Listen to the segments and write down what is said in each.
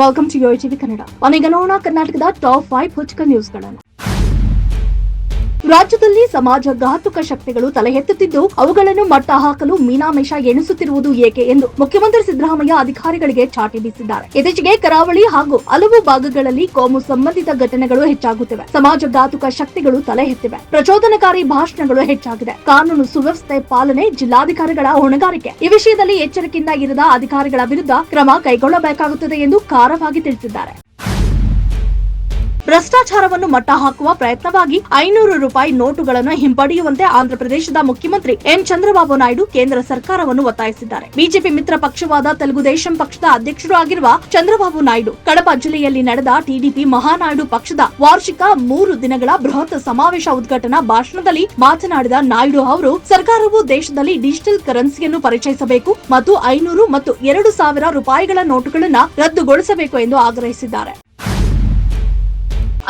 Welcome to ಯೋ ಕನ್ನಡ ಮನೆಗೆ ನೋಡೋಣ ಕರ್ನಾಟಕದ ಟಾಪ್ ಫೈವ್ ಹೊಚ್ಚಕ ನ್ಯೂಸ್ಗಳನ್ನು ರಾಜ್ಯದಲ್ಲಿ ಸಮಾಜ ಘಾತುಕ ಶಕ್ತಿಗಳು ತಲೆ ಎತ್ತುತ್ತಿದ್ದು ಅವುಗಳನ್ನು ಮಟ್ಟ ಹಾಕಲು ಮೀನಾಮೇಷ ಎಣಿಸುತ್ತಿರುವುದು ಏಕೆ ಎಂದು ಮುಖ್ಯಮಂತ್ರಿ ಸಿದ್ದರಾಮಯ್ಯ ಅಧಿಕಾರಿಗಳಿಗೆ ಚಾಟಿ ಬೀಸಿದ್ದಾರೆ. ಇತ್ತೀಚೆಗೆ ಕರಾವಳಿ ಹಾಗೂ ಹಲವು ಭಾಗಗಳಲ್ಲಿ ಕೋಮು ಸಂಬಂಧಿತ ಘಟನೆಗಳು ಹೆಚ್ಚಾಗುತ್ತಿವೆ. ಸಮಾಜ ಘಾತುಕ ಶಕ್ತಿಗಳು ತಲೆ ಎತ್ತಿವೆ ಪ್ರಚೋದನಕಾರಿ ಭಾಷಣಗಳು ಹೆಚ್ಚಾಗಿದೆ. ಕಾನೂನು ಸುವ್ಯವಸ್ಥೆ ಪಾಲನೆ ಜಿಲ್ಲಾಧಿಕಾರಿಗಳ ಹೊಣೆಗಾರಿಕೆ. ಈ ವಿಷಯದಲ್ಲಿ ಎಚ್ಚರಿಕೆಯಿಂದ ಇರದ ಅಧಿಕಾರಿಗಳ ವಿರುದ್ಧ ಕ್ರಮ ಕೈಗೊಳ್ಳಬೇಕಾಗುತ್ತದೆ ಎಂದು ಖಾರವಾಗಿ ತಿಳಿಸಿದ್ದಾರೆ. ಭ್ರಷ್ಟಾಚಾರವನ್ನು ಮಟ್ಟ ಹಾಕುವ ಪ್ರಯತ್ನವಾಗಿ ಐನೂರು ರೂಪಾಯಿ ನೋಟುಗಳನ್ನು ಹಿಂಪಡೆಯುವಂತೆ ಆಂಧ್ರಪ್ರದೇಶದ ಮುಖ್ಯಮಂತ್ರಿ ಎನ್ ಚಂದ್ರಬಾಬು ನಾಯ್ಡು ಕೇಂದ್ರ ಸರ್ಕಾರವನ್ನು ಒತ್ತಾಯಿಸಿದ್ದಾರೆ. ಬಿಜೆಪಿ ಮಿತ್ರ ಪಕ್ಷವಾದ ತೆಲುಗುದೇಶಂ ಪಕ್ಷದ ಅಧ್ಯಕ್ಷರು ಆಗಿರುವ ಚಂದ್ರಬಾಬು ನಾಯ್ಡು ಕಡಪ ಜಿಲ್ಲೆಯಲ್ಲಿ ನಡೆದ ಟಿಡಿಪಿ ಮಹಾನಾಯ್ಡು ಪಕ್ಷದ ವಾರ್ಷಿಕ ಮೂರು ದಿನಗಳ ಬೃಹತ್ ಸಮಾವೇಶ ಉದ್ಘಾಟನಾ ಭಾಷಣದಲ್ಲಿ ಮಾತನಾಡಿದ ನಾಯ್ಡು ಅವರು, ಸರ್ಕಾರವು ದೇಶದಲ್ಲಿ ಡಿಜಿಟಲ್ ಕರೆನ್ಸಿಯನ್ನು ಪರಿಚಯಿಸಬೇಕು ಮತ್ತು ಐನೂರು ಮತ್ತು ಎರಡು ಸಾವಿರ ರೂಪಾಯಿಗಳ ನೋಟುಗಳನ್ನು ರದ್ದುಗೊಳಿಸಬೇಕು ಎಂದು ಆಗ್ರಹಿಸಿದ್ದಾರೆ.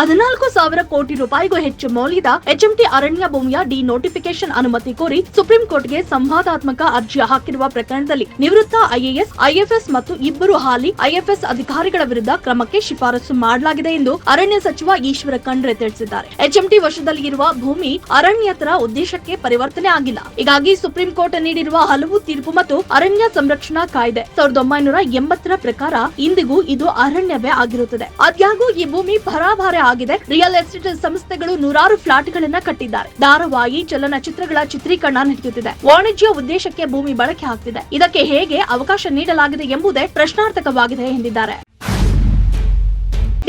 ಹದಿನಾಲ್ಕು ಸಾವಿರ ಕೋಟಿ ರೂಪಾಯಿಗೂ ಹೆಚ್ಚು ಮೌಲ್ಯದ ಎಚ್ಎಂಟಿ ಅರಣ್ಯ ಭೂಮಿಯ ಡಿ ನೋಟಿಫಿಕೇಶನ್ ಅನುಮತಿ ಕೋರಿ ಸುಪ್ರೀಂ ಕೋರ್ಟ್ಗೆ ಸಂವಾದಾತ್ಮಕ ಅರ್ಜಿ ಹಾಕಿರುವ ಪ್ರಕರಣದಲ್ಲಿ ನಿವೃತ್ತ ಐಎಎಸ್, ಐಎಫ್ಎಸ್ ಮತ್ತು ಇಬ್ಬರು ಹಾಲಿ ಐಎಫ್ಎಸ್ ಅಧಿಕಾರಿಗಳ ವಿರುದ್ಧ ಕ್ರಮಕ್ಕೆ ಶಿಫಾರಸು ಮಾಡಲಾಗಿದೆ ಎಂದು ಅರಣ್ಯ ಸಚಿವ ಈಶ್ವರ ಖಂಡ್ರೆ ತಿಳಿಸಿದ್ದಾರೆ. ಎಚ್ಎಂಟಿ ವಶದಲ್ಲಿ ಇರುವ ಭೂಮಿ ಅರಣ್ಯತರ ಉದ್ದೇಶಕ್ಕೆ ಪರಿವರ್ತನೆ ಆಗಿಲ್ಲ. ಹೀಗಾಗಿ ಸುಪ್ರೀಂ ಕೋರ್ಟ್ ನೀಡಿರುವ ಹಲವು ತೀರ್ಪು ಮತ್ತು ಅರಣ್ಯ ಸಂರಕ್ಷಣಾ ಕಾಯ್ದೆ ಸಾವಿರದ ಒಂಬೈನೂರ ಎಂಬತ್ತರ ಪ್ರಕಾರ ಇಂದಿಗೂ ಇದು ಅರಣ್ಯವೇ ಆಗಿರುತ್ತದೆ. ಆದ್ಯಾಗೂ ಈ ಭೂಮಿ ಭರಾಭಾರ ಆಗಿದೆ. ರಿಯಲ್ ಎಸ್ಟೇಟ್ ಸಂಸ್ಥೆಗಳು ನೂರಾರು ಫ್ಲಾಟ್ಗಳನ್ನ ಕಟ್ಟಿದ್ದಾರೆ. ಧಾರವಾಹಿ, ಚಲನಚಿತ್ರಗಳ ಚಿತ್ರೀಕರಣ ನಡೆಯುತ್ತಿದೆ. ವಾಣಿಜ್ಯ ಉದ್ದೇಶಕ್ಕೆ ಭೂಮಿ ಬಳಕೆ ಆಗ್ತಿದೆ. ಇದಕ್ಕೆ ಹೇಗೆ ಅವಕಾಶ ನೀಡಲಾಗಿದೆ ಎಂಬುದೇ ಪ್ರಶ್ನಾರ್ಥಕವಾಗಿದೆ ಎಂದಿದ್ದಾರೆ.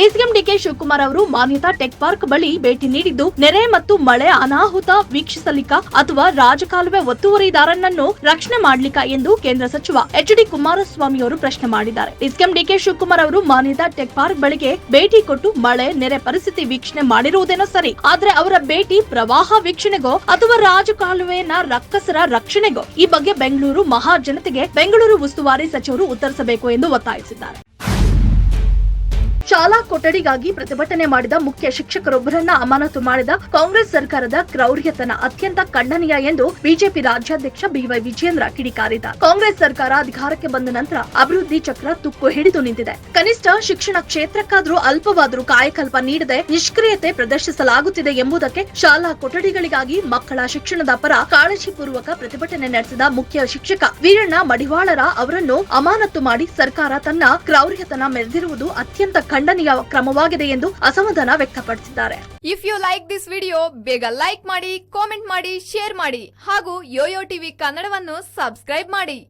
ಡಿಸಿಎಂ ಡಿಕೆ ಶಿವಕುಮಾರ್ ಅವರು ಮಾನ್ಯತಾ ಟೆಕ್ ಪಾರ್ಕ್ ಬಳಿ ಭೇಟಿ ನೀಡಿದ್ದು, ನೆರೆ ಮತ್ತು ಮಳೆ ಅನಾಹುತ ವೀಕ್ಷಿಸಲಿಕ್ಕ ಅಥವಾ ರಾಜಕಾಲುವೆ ಒತ್ತುವರಿದಾರನನ್ನು ರಕ್ಷಣೆ ಮಾಡ್ಲಿಕ್ಕ ಎಂದು ಕೇಂದ್ರ ಸಚಿವ ಎಚ್ ಡಿ ಕುಮಾರಸ್ವಾಮಿ ಅವರು ಪ್ರಶ್ನೆ ಮಾಡಿದ್ದಾರೆ. ಡಿಸಿಎಂ ಡಿಕೆ ಶಿವಕುಮಾರ್ ಅವರು ಮಾನ್ಯತಾ ಟೆಕ್ ಪಾರ್ಕ್ ಬಳಿಗೆ ಭೇಟಿ ಕೊಟ್ಟು ಮಳೆ, ನೆರೆ ಪರಿಸ್ಥಿತಿ ವೀಕ್ಷಣೆ ಮಾಡಿರುವುದೇನೋ ಸರಿ, ಆದ್ರೆ ಅವರ ಭೇಟಿ ಪ್ರವಾಹ ವೀಕ್ಷಣೆಗೋ ಅಥವಾ ರಾಜಕಾಲುವೆನ ರಕ್ಕಸರ ರಕ್ಷಣೆಗೋ? ಈ ಬಗ್ಗೆ ಬೆಂಗಳೂರು ಮಹಾಜನತೆಗೆ ಬೆಂಗಳೂರು ಉಸ್ತುವಾರಿ ಸಚಿವರು ಉತ್ತರಿಸಬೇಕು ಎಂದು ಒತ್ತಾಯಿಸಿದ್ದಾರೆ. ಶಾಲಾ ಕೊಠಡಿಗಾಗಿ ಪ್ರತಿಭಟನೆ ಮಾಡಿದ ಮುಖ್ಯ ಶಿಕ್ಷಕರೊಬ್ಬರನ್ನ ಅಮಾನತು ಮಾಡಿದ ಕಾಂಗ್ರೆಸ್ ಸರ್ಕಾರದ ಕ್ರೌರ್ಯತನ ಅತ್ಯಂತ ಖಂಡನೀಯ ಎಂದು ಬಿಜೆಪಿ ರಾಜ್ಯಾಧ್ಯಕ್ಷ ಬಿವೈ ವಿಜೇಂದ್ರ ಕಿಡಿಕಾರಿದ ಕಾಂಗ್ರೆಸ್ ಸರ್ಕಾರ ಅಧಿಕಾರಕ್ಕೆ ಬಂದ ನಂತರ ಅಭಿವೃದ್ಧಿ ಚಕ್ರ ತುಕ್ಕು ಹಿಡಿದು ನಿಂತಿದೆ. ಕನಿಷ್ಠ ಶಿಕ್ಷಣ ಕ್ಷೇತ್ರಕ್ಕಾದ್ರೂ ಅಲ್ಪವಾದರೂ ಕಾಯಕಲ್ಪ ನೀಡದೆ ನಿಷ್ಕ್ರಿಯತೆ ಪ್ರದರ್ಶಿಸಲಾಗುತ್ತಿದೆ ಎಂಬುದಕ್ಕೆ ಶಾಲಾ ಕೊಠಡಿಗಳಿಗಾಗಿ ಮಕ್ಕಳ ಶಿಕ್ಷಣದ ಪರ ಕಾಳಜಿಪೂರ್ವಕ ಪ್ರತಿಭಟನೆ ನಡೆಸಿದ ಮುಖ್ಯ ಶಿಕ್ಷಕ ವೀರಣ್ಣ ಮಡಿವಾಳರ ಅವರನ್ನು ಅಮಾನತು ಮಾಡಿ ಸರ್ಕಾರ ತನ್ನ ಕ್ರೌರ್ಯತನ ಮೆರೆದಿರುವುದು ಅತ್ಯಂತ ಖಂಡನೀಯ ಕ್ರಮವಾಗಿದೆ ಎಂದು ಅಸಮಾಧಾನ ವ್ಯಕ್ತಪಡಿಸಿದ್ದಾರೆ. If you like this video ಬೇಗ ಲೈಕ್ ಮಾಡಿ ಕಾಮೆಂಟ್ ಮಾಡಿ ಶೇರ್ ಮಾಡಿ ಹಾಗೂ ಯೋಯೋ ಟಿವಿ ಕನ್ನಡವನ್ನು ಸಬ್ಸ್ಕ್ರೈಬ್ ಮಾಡಿ.